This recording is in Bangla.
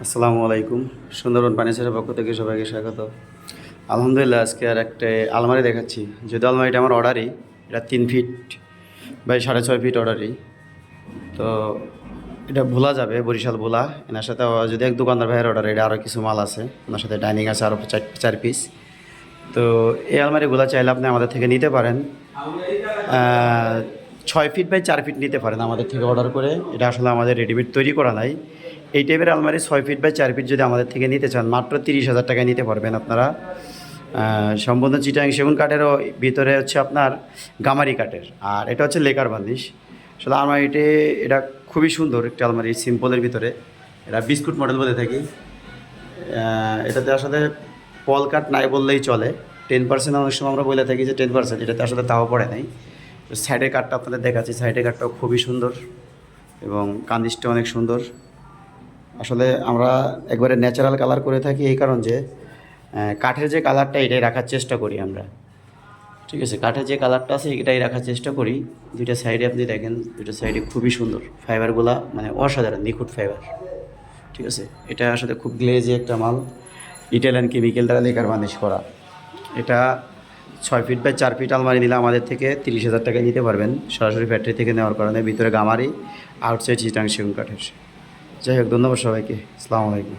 আসসালামু আলাইকুম। সুন্দরবন পানিসারের পক্ষ থেকে সবাইকে স্বাগত। আলহামদুলিল্লাহ, আজকে আর একটা আলমারি দেখাচ্ছি। যদি আলমারিটা আমার অর্ডারই, এটা তিন ফিট বাই সাড়ে ছয় ফিট অর্ডারই। তো এটা ভোলা যাবে, বরিশাল ভোলা। এনার সাথে যদি এক দোকানদার ভাইয়ের অর্ডার এটা আরও কিছু মাল আছে। ওনার সাথে ডাইনিং আছে আরও চার চার পিস তো এই আলমারিগুলো চাইলে আপনি আমাদের থেকে নিতে পারেন। ছয় ফিট বাই চার ফিট নিতে পারেন আমাদের থেকে অর্ডার করে। এটা আসলে আমাদের রেডিমেড তৈরি করা নাই। এই টাইপের আলমারি ছয় ফিট বাই চার ফিট যদি আমাদের থেকে নিতে চান, মাত্র তিরিশ হাজার টাকায় নিতে পারবেন আপনারা। সম্পূর্ণ চিটাং সেগুন কাঠেরও ভিতরে হচ্ছে আপনার গামারি কাঠের। আর এটা হচ্ছে লেকার বান্দিশ আসলে আলমারিটি এটা খুবই সুন্দর একটা আলমারি সিম্পলের ভিতরে। এটা বিস্কুট মডেল বলে থাকি। এটাতে আসলে পল কাট নাই বললেই চলে। টেন পার্সেন্ট অনেক সময় আমরা বলে থাকি যে টেন পার্সেন্ট এটাতে আসলে তাও পড়ে নাই। সাইডের কাঠটা আপনাদের দেখাচ্ছি। সাইডের কাঠটাও খুবই সুন্দর এবং কান্দিসটা অনেক সুন্দর। আসলে আমরা একবারে ন্যাচারাল কালার করে থাকি এই কারণ যে কাঠের যে কালারটা এটাই রাখার চেষ্টা করি আমরা। ঠিক আছে, কাঠের যে কালারটা আছে এটাই রাখার চেষ্টা করি। দুইটা সাইডে আপনি দেখেন, দুইটা সাইডে খুবই সুন্দর। ফাইবারগুলা মানে অসাধারণ, নিখুঁত ফাইবার ঠিক আছে, এটা আসলে খুব গ্লেজি একটা মাল। ইটালিয়ান কেমিক্যাল দ্বারা লেকার বানিশ করা। এটা ছয় ফিট বা চার ফিট আলমারি নিলে আমাদের থেকে তিরিশ হাজার টাকায় নিতে পারবেন। সরাসরি ফ্যাক্টরি থেকে নেওয়ার কারণে ভিতরে গামারি আউটসাইড চিটাং সেগুন কাঠের যাই হোক, ধন্যবাদ সবাইকে। আসসালামু আলাইকুম।